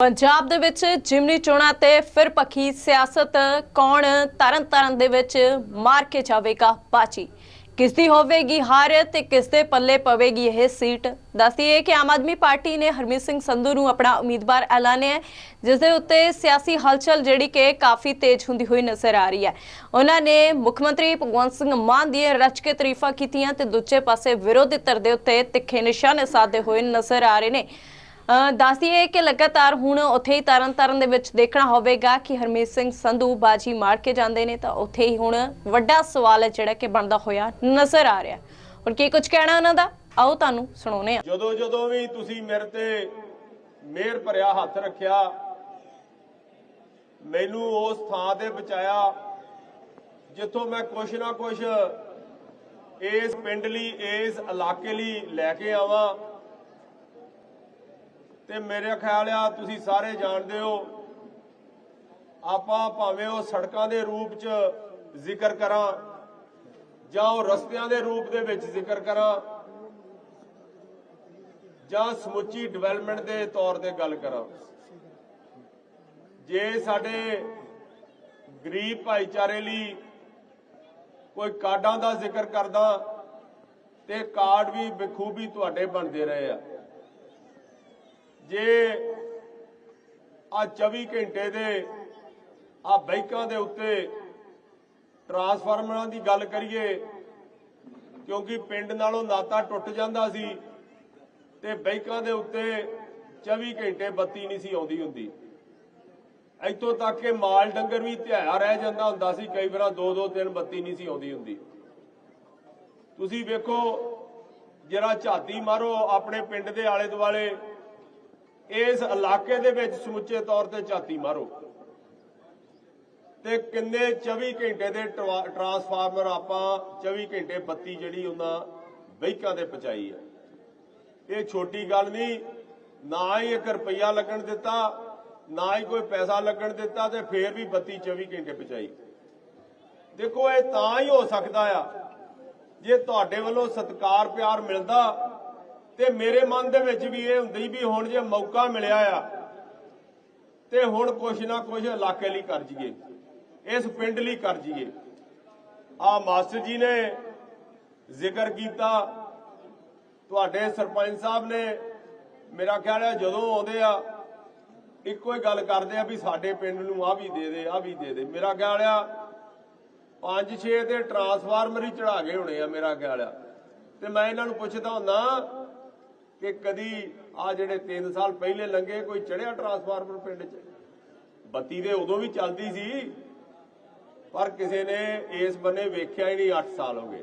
ਪੰਜਾਬ ਦੇ ਵਿੱਚ ਜਿਮਨੀ ਚੋਣਾਂ ਤੇ ਫਿਰ ਪੱਖੀ ਸਿਆਸਤ, ਕੌਣ ਤਰਨ ਤਰਨ ਦੇ ਵਿੱਚ ਮਾਰ ਕੇ ਜਾਵੇਗਾ ਬਾਜੀ। ਕਿਸ ਦੀ ਹੋਵੇਗੀ ਹਾਰ ਤੇ ਕਿਸ ਦੇ ਪੱਲੇ ਪਵੇਗੀ ਇਹ ਸੀਟ? ਦੱਸਦੀਏ ਕਿ ਆਮ ਆਦਮੀ ਪਾਰਟੀ ਨੇ ਹਰਮੀਤ ਸਿੰਘ ਸੰਧੂ ਨੂੰ ਆਪਣਾ ਉਮੀਦਵਾਰ ਐਲਾਨਿਆ ਹੈ, ਜਿਸ ਦੇ ਉੱਤੇ ਸਿਆਸੀ ਹਲਚਲ ਜਿਹੜੀ ਕਿ ਕਾਫੀ ਤੇਜ਼ ਹੁੰਦੀ ਹੋਈ ਨਜ਼ਰ ਆ ਰਹੀ ਹੈ। ਉਹਨਾਂ ਨੇ ਮੁੱਖ ਮੰਤਰੀ ਭਗਵੰਤ ਸਿੰਘ ਮਾਨ ਦੀ ਰਚ ਕੇ ਤਾਰੀਫਾਂ ਕੀਤੀਆਂ ਤੇ ਦੂਜੇ ਪਾਸੇ ਵਿਰੋਧੀ ਧਿਰ ਦੇ ਉੱਤੇ ਤਿੱਖੇ ਨਿਸ਼ਾਨੇ ਸਾਧੇ ਹੋਏ ਨਜ਼ਰ ਆ ਰਹੇ ਨੇ। ਦੱਸਦੀਏ ਕਿ ਲਗਾਤਾਰ ਹੁਣ ਉੱਥੇ ਹੀ ਤਰਨ ਤਾਰਨ ਦੇ ਵਿੱਚ ਦੇਖਣਾ ਹੋਵੇਗਾ ਕਿ ਹਰਮੀਤ ਸਿੰਘ ਸੰਧੂ ਬਾਜੀ ਮਾਰ ਕੇ ਜਾਂਦੇ ਨੇ ਤਾਂ ਉੱਥੇ ਹੀ ਹੁਣ ਵੱਡਾ ਸਵਾਲ ਹੈ ਜਿਹੜਾ ਕਿ ਬਣਦਾ ਹੋਇਆ ਨਜ਼ਰ ਆ ਰਿਹਾ ਹੁਣ ਕੀ ਕੁਝ ਕਹਿਣਾ ਉਹਨਾਂ ਦਾ? ਆਓ ਤੁਹਾਨੂੰ ਸੁਣਾਉਨੇ ਆ ਜਦੋਂ ਜਦੋਂ ਵੀ ਤੁਸੀਂ ਮੇਰੇ ਤੇ ਮਿਹਰ ਭਰਿਆ ਹੱਥ ਰੱਖਿਆ, ਮੈਨੂੰ ਉਸ ਥਾਂ ਤੇ ਬਚਾਇਆ ਜਿੱਥੋਂ ਮੈਂ ਕੁਛ ਨਾ ਕੁਛ ਇਸ ਪਿੰਡ ਲਈ, ਇਸ ਇਲਾਕੇ ਲਈ ਲੈ ਕੇ ਆਵਾਂ। ਤੇ ਮੇਰੇ ਖਿਆਲ ਆ ਤੁਸੀਂ ਸਾਰੇ ਜਾਣਦੇ ਹੋ, ਆਪਾਂ ਭਾਵੇਂ ਉਹ ਸੜਕਾਂ ਦੇ ਰੂਪ 'ਚ ਜ਼ਿਕਰ ਕਰਾਂ ਜਾਂ ਉਹ ਰਸਤਿਆਂ ਦੇ ਰੂਪ ਦੇ ਵਿੱਚ ਜ਼ਿਕਰ ਕਰਾਂ ਜਾਂ ਸਮੁੱਚੀ ਡਿਵੈਲਪਮੈਂਟ ਦੇ ਤੌਰ ਤੇ ਗੱਲ ਕਰਾਂ। ਜੇ ਸਾਡੇ ਗਰੀਬ ਭਾਈਚਾਰੇ ਲਈ ਕੋਈ ਕਾਰਡਾਂ ਦਾ ਜ਼ਿਕਰ ਕਰਦਾ ਤੇ ਕਾਰਡ ਵੀ ਬਖੂਬੀ ਤੁਹਾਡੇ ਬਣਦੇ ਰਹੇ ਆ। ਜੇ ਆ 24 ਘੰਟੇ ਦੇ ਆ ਬਾਈਕਾਂ ਦੇ ਉੱਤੇ ਟਰਾਂਸਫਾਰਮਰਾਂ ਦੀ ਗੱਲ ਕਰੀਏ, ਕਿਉਂਕਿ ਪਿੰਡ ਨਾਲੋਂ ਨਾਤਾ ਟੁੱਟ ਜਾਂਦਾ ਸੀ ਤੇ ਬਾਈਕਾਂ ਦੇ ਉੱਤੇ 24 ਘੰਟੇ ਬੱਤੀ ਨਹੀਂ ਸੀ ਆਉਂਦੀ ਹੁੰਦੀ। ਇੱਥੋਂ ਤੱਕ ਕਿ ਮਾਲ ਡੰਗਰ ਵੀ ਧਿਆਇਆ ਰਹਿ ਜਾਂਦਾ ਹੁੰਦਾ ਸੀ, ਕਈ ਵਾਰਾਂ ਦੋ ਦੋ ਦਿਨ ਬੱਤੀ ਨਹੀਂ ਸੀ ਆਉਂਦੀ ਹੁੰਦੀ। ਤੁਸੀਂ ਵੇਖੋ, ਜਰਾ ਝਾਤੀ ਮਾਰੋ ਆਪਣੇ ਪਿੰਡ ਦੇ ਆਲੇ ਦੁਆਲੇ ਇਸ ਇਲਾਕੇ ਦੇ ਵਿੱਚ ਸਮੁੱਚੇ ਤੌਰ ਤੇ ਝਾਤੀ ਮਾਰੋ। ਤੇ ਕਿੰਨੇ 24 ਘੰਟੇ ਦੇ ਟਰਾ- ਟਰਾਂਸਫਾਰਮਰ ਆਪਾਂ 24 ਘੰਟੇ ਬੱਤੀ ਜਿਹੜੀ ਉਹਨਾਂ ਵਹੀਕਾਂ ਦੇ ਪਹੁੰਚਾਈ ਹੈ। ਇਹ ਛੋਟੀ ਗੱਲ ਨਹੀਂ, ਨਾ ਹੀ 1 ਰੁਪਈਆ ਲੱਗਣ ਦਿੱਤਾ, ਨਾ ਹੀ ਕੋਈ ਪੈਸਾ ਲੱਗਣ ਦਿੱਤਾ ਤੇ ਫੇਰ ਵੀ ਬੱਤੀ 24 ਘੰਟੇ ਪਹੁੰਚਾਈ। ਦੇਖੋ, ਇਹ ਤਾਂ ਹੀ ਹੋ ਸਕਦਾ ਆ, ਜੇ ਤੁਹਾਡੇ ਵੱਲੋਂ ਸਤਿਕਾਰ, ਪਿਆਰ ਮਿਲਦਾ ਤੇ ਮੇਰੇ ਮਨ ਦੇ ਵਿੱਚ ਵੀ ਇਹ ਹੁੰਦੀ ਵੀ ਹੁਣ ਜੇ ਮੌਕਾ ਮਿਲਿਆ ਆ, ਤੇ ਹੁਣ ਕੁਛ ਨਾ ਕੁਛ ਇਲਾਕੇ ਲਈ ਕਰ ਜੀਏ ਇਸ ਪਿੰਡ ਲਈ ਕਰ ਜੀਏ ਆ ਮਾਸਟਰ ਜੀ ਨੇ ਜ਼ਿਕਰ ਕੀਤਾ, ਤੁਹਾਡੇ ਸਰਪੰਚ ਸਾਹਿਬ ਨੇ ਮੇਰਾ ਖਿਆਲ ਹੈ ਜਦੋਂ ਆਉਂਦੇ ਆ, ਇੱਕੋ ਹੀ ਗੱਲ ਕਰਦੇ ਆ ਵੀ ਸਾਡੇ ਪਿੰਡ ਨੂੰ ਆ ਵੀ ਦੇ ਦੇ ਆ ਵੀ ਦੇ ਦੇ। ਮੇਰਾ ਖਿਆਲ ਆ ਪੰਜ ਛੇ ਤੇ ਟਰਾਂਸਫਾਰਮਰ ਹੀ ਚੜਾ ਗਏ ਹੋਣੇ ਆ, ਮੇਰਾ ਖਿਆਲ ਆ। ਤੇ ਮੈਂ ਇਹਨਾਂ ਨੂੰ ਪੁੱਛਦਾ ਹੁੰਦਾ ਕਿ ਕਦੀ ਆ ਜਿਹੜੇ 3 ਸਾਲ ਪਹਿਲੇ ਲੰਘੇ, ਕੋਈ ਚੜਿਆ ਟਰਾਂਸਫਾਰਮਰ ਪਿੰਡ 'ਚ? ਬੱਤੀ ਦੇ ਉਦੋਂ ਵੀ ਚੱਲਦੀ ਸੀ, ਪਰ ਕਿਸੇ ਨੇ ਇਸ ਬੰਨੇ ਵੇਖਿਆ ਹੀ ਨਹੀਂ 8 ਸਾਲ ਹੋ ਗਏ।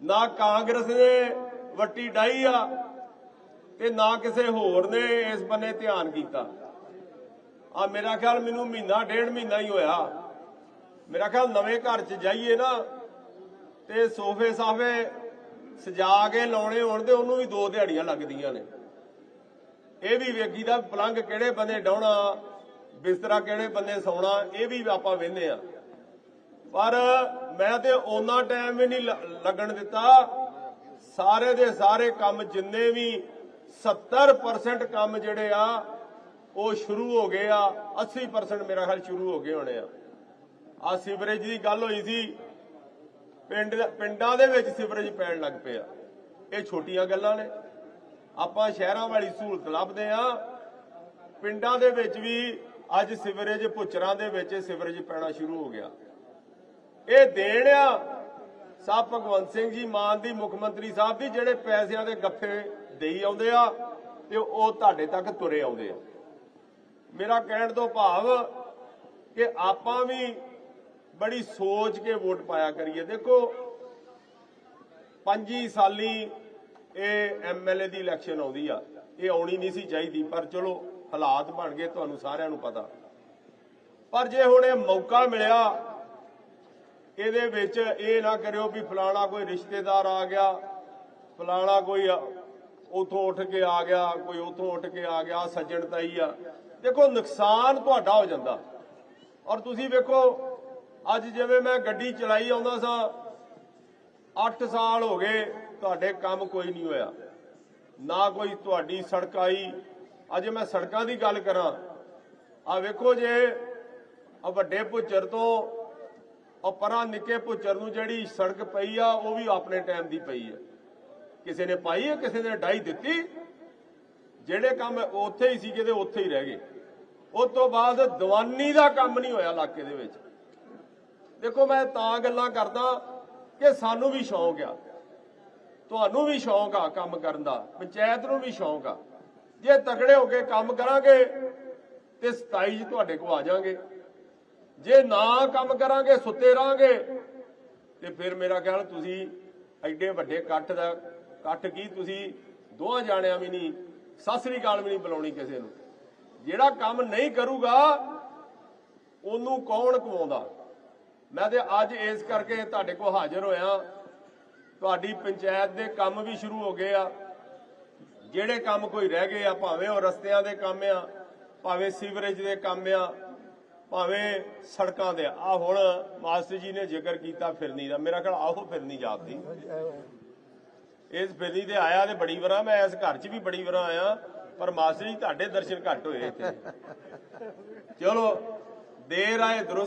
ਨਾ ਕਾਂਗਰਸ ਨੇ ਵੱਟੀ ਡਾਈ ਆ, ਤੇ ਨਾ ਕਿਸੇ ਹੋਰ ਨੇ ਇਸ ਬੰਨੇ ਧਿਆਨ ਕੀਤਾ। ਆ ਮੇਰਾ ਖਿਆਲ ਮੈਨੂੰ ਮਹੀਨਾ, ਡੇਢ ਮਹੀਨਾ ਹੀ ਹੋਇਆ। ਮੇਰਾ ਖਿਆਲ ਨਵੇਂ ਘਰ 'ਚ ਜਾਈਏ ਨਾ, ਤੇ ਸੋਫੇ ਸਾਫੇ ਸਜਾ ਕੇ ਲਾਉਣੇ ਹੋਣ ਤੇ ਉਹਨੂੰ ਵੀ ਦੋ ਦਿਹਾੜੀਆਂ ਲੱਗਦੀਆਂ ਨੇ। ਇਹ ਵੀ ਵੇਖੀ ਦਾ ਪਲੰਗ ਕਿਹੜੇ ਬੰਦੇ ਡਾਉਣਾ, ਬਿਸਤਰਾ ਕਿਹੜੇ ਬੰਦੇ ਸੌਣਾ, ਇਹ ਵੀ ਆਪਾਂ ਵੇਖਦੇ ਆ ਪਰ ਮੈਂ ਤੇ ਉਹਨਾਂ ਟਾਈਮ ਵੀ ਨਹੀਂ ਲੱਗਣ ਦਿੱਤਾ। ਸਾਰੇ ਦੇ ਸਾਰੇ ਕੰਮ ਜਿੰਨੇ ਵੀ 70% ਕੰਮ ਜਿਹੜੇ ਆ, ਉਹ ਸ਼ੁਰੂ ਹੋ ਗਏ ਆ। 80% ਮੇਰਾ ਖਿਆਲ ਸ਼ੁਰੂ ਹੋ ਗਏ ਹੋਣੇ ਆ। ਆ ਸੀਵਰੇਜ ਦੀ ਗੱਲ ਹੋਈ ਸੀ ਪਿੰਡ ਪਿੰਡਾਂ ਦੇ ਵਿੱਚ ਸਿਵਰੇਜ ਪੈਣ ਲੱਗ ਪਿਆ। ਇਹ ਛੋਟੀਆਂ ਗੱਲਾਂ ਨੇ। ਆਪਾਂ ਸ਼ਹਿਰਾਂ ਵਾਲੀ ਸਹੂਲਤ ਲੱਭਦੇ ਆ ਪਿੰਡਾਂ ਦੇ ਵਿੱਚ ਵੀ ਅੱਜ ਸਿਵਰੇਜ ਪੁੱਚਰਾਂ ਦੇ ਵਿੱਚ ਸੀਵਰੇਜ ਪੈਣਾ ਸ਼ੁਰੂ ਹੋ ਗਿਆ। ਇਹ ਦੇਣ ਆ ਸਾਹਿਬ ਭਗਵੰਤ ਸਿੰਘ ਜੀ ਮਾਨ ਦੀ, ਮੁੱਖ ਮੰਤਰੀ ਸਾਹਿਬ ਦੀ, ਜਿਹੜੇ ਪੈਸਿਆਂ ਦੇ ਗੱਫੇ ਦੇਈ ਆਉਂਦੇ ਆ ਤੇ ਉਹ ਤੁਹਾਡੇ ਤੱਕ ਤੁਰੇ ਆਉਂਦੇ ਆ। ਮੇਰਾ ਕਹਿਣ ਤੋਂ ਭਾਵ ਕਿ ਆਪਾਂ ਵੀ ਬੜੀ ਸੋਚ ਕੇ ਵੋਟ ਪਾਇਆ ਕਰੀਏ। ਦੇਖੋ, ਪੰਜੀ ਸਾਲੀ ਇਹ ਐਮਐਲਏ ਦੀ ਇਲੈਕਸ਼ਨ ਆਉਂਦੀ ਆ। ਇਹ ਆਉਣੀ ਨਹੀਂ ਸੀ ਚਾਹੀਦੀ, ਪਰ ਚਲੋ ਹਾਲਾਤ ਬਣ ਗਏ, ਤੁਹਾਨੂੰ ਸਾਰਿਆਂ ਨੂੰ ਪਤਾ। ਪਰ ਜੇ ਹੁਣ ਇਹ ਮੌਕਾ ਮਿਲਿਆ, ਇਹਦੇ ਵਿੱਚ ਇਹ ਨਾ ਕਰਿਓ ਵੀ ਫਲਾਣਾ ਕੋਈ ਰਿਸ਼ਤੇਦਾਰ ਆ ਗਿਆ, ਫਲਾਣਾ ਕੋਈ ਉਥੋਂ ਉੱਠ ਕੇ ਆ ਗਿਆ, ਕੋਈ ਉਥੋਂ ਉੱਠ ਕੇ ਆ ਗਿਆ ਸੱਜਣ ਤਾਈ ਆ। ਦੇਖੋ, ਨੁਕਸਾਨ ਤੁਹਾਡਾ ਹੋ ਜਾਂਦਾ। ਔਰ ਤੁਸੀਂ ਵੇਖੋ ਅੱਜ ਜਿਵੇਂ ਮੈਂ ਗੱਡੀ ਚਲਾਈ ਆਉਂਦਾ ਸਾਂ 8 ਸਾਲ ਹੋ ਗਏ ਤੁਹਾਡੇ ਕੰਮ ਕੋਈ ਨਹੀਂ ਹੋਇਆ। ਨਾ ਕੋਈ ਤੁਹਾਡੀ ਸੜਕ ਆਈ। ਅੱਜ ਮੈਂ ਸੜਕਾਂ ਦੀ ਗੱਲ ਕਰਾਂ। ਆ ਵੇਖੋ ਜੇ ਆ ਵੱਡੇ ਭੁੱਚਰ ਤੋਂ ਉਹ ਪਰਾਂ ਨਿੱਕੇ ਭੁੱਚਰ ਨੂੰ ਜਿਹੜੀ ਸੜਕ ਪਈ ਆ, ਉਹ ਵੀ ਆਪਣੇ ਟਾਈਮ ਦੀ ਪਈ ਹੈ ਕਿਸੇ ਨੇ ਪਾਈ ਹੈ ਕਿਸੇ ਨੇ ਡਾਈ ਦਿੱਤੀ। ਜਿਹੜੇ ਕੰਮ ਉੱਥੇ ਹੀ ਸੀਗੇ ਤੇ ਉੱਥੇ ਹੀ ਰਹਿ ਗਏ। ਉਸ ਤੋਂ ਬਾਅਦ ਦੀਵਾਨੀ ਦਾ ਕੰਮ ਨਹੀਂ ਹੋਇਆ ਇਲਾਕੇ ਦੇ ਵਿੱਚ। ਦੇਖੋ, ਮੈਂ ਤਾਂ ਗੱਲਾਂ ਕਰਦਾ ਕਿ ਸਾਨੂੰ ਵੀ ਸ਼ੌਂਕ ਆ। ਤੁਹਾਨੂੰ ਵੀ ਸ਼ੌਂਕ ਆ ਕੰਮ ਕਰਨ ਦਾ, ਪੰਚਾਇਤ ਨੂੰ ਵੀ ਸ਼ੌਂਕ ਆ। ਜੇ ਤਕੜੇ ਹੋ ਕੇ ਕੰਮ ਕਰਾਂਗੇ, ਤੇ 27 ਜੀ ਤੁਹਾਡੇ ਕੋਲ ਆ ਜਾਾਂਗੇ। ਜੇ ਨਾ ਕੰਮ ਕਰਾਂਗੇ, ਸੁੱਤੇ ਰਾਂਗੇ ਤੇ ਫਿਰ ਮੇਰਾ ਖਿਆਲ ਤੁਸੀਂ ਐਡੇ ਵੱਡੇ ਇਕੱਠ ਦਾ, ਇਕੱਠ ਕੀ ਤੁਸੀਂ ਦੋਹਾਂ ਜਾਣਿਆਂ ਵੀ ਨਹੀਂ, ਸਤਿ ਸ੍ਰੀ ਅਕਾਲ ਵੀ ਨਹੀਂ ਬੁਲਾਉਣੀ ਕਿਸੇ ਨੂੰ। ਜਿਹੜਾ ਕੰਮ ਨਹੀਂ ਕਰੂਗਾ, ਉਹਨੂੰ ਕੌਣ ਕਮਾਉਂਦਾ? ਮੈਂ ਤੇ ਅੱਜ ਇਸ ਕਰਕੇ ਤੁਹਾਡੇ ਕੋਲ ਹਾਜ਼ਰ ਹੋਇਆ। ਤੁਹਾਡੀ ਪੰਚਾਇਤ ਦੇ ਕੰਮ ਵੀ ਸ਼ੁਰੂ ਹੋ ਗਏ ਆ। ਜਿਹੜੇ ਕੰਮ ਕੋਈ ਰਹਿ ਗਏ ਆ, ਭਾਵੇਂ ਉਹ ਰਸਤਿਆਂ ਦੇ ਕੰਮ ਆ, ਭਾਵੇਂ ਸੀਵਰੇਜ ਦੇ ਕੰਮ ਆ, ਭਾਵੇਂ ਸੜਕਾਂ ਦੇ। ਆ ਹੁਣ ਮਾਸਟਰ ਜੀ ਨੇ ਜ਼ਿਕਰ ਕੀਤਾ ਫਿਰਨੀ ਦਾ। ਮੇਰਾ ਖਿਆਲ ਆਹੋ ਫਿਰਨੀ ਜਾਪਦੀ। ਇਸ ਫਿਰਨੀ ਤੇ ਆਇਆ ਤੇ ਬੜੀ ਵਾਰਾਂ, ਮੈਂ ਇਸ ਘਰ 'ਚ ਵੀ ਬੜੀ ਵਾਰਾਂ ਆਇਆ, ਪਰ ਮਾਸਟਰ ਜੀ ਤੁਹਾਡੇ ਦਰਸ਼ਨ ਘੱਟ ਹੋਏ ਇੱਥੇ। ਚਲੋ, ਦੇਰ ਆਏ, ਦਰੁਸਤ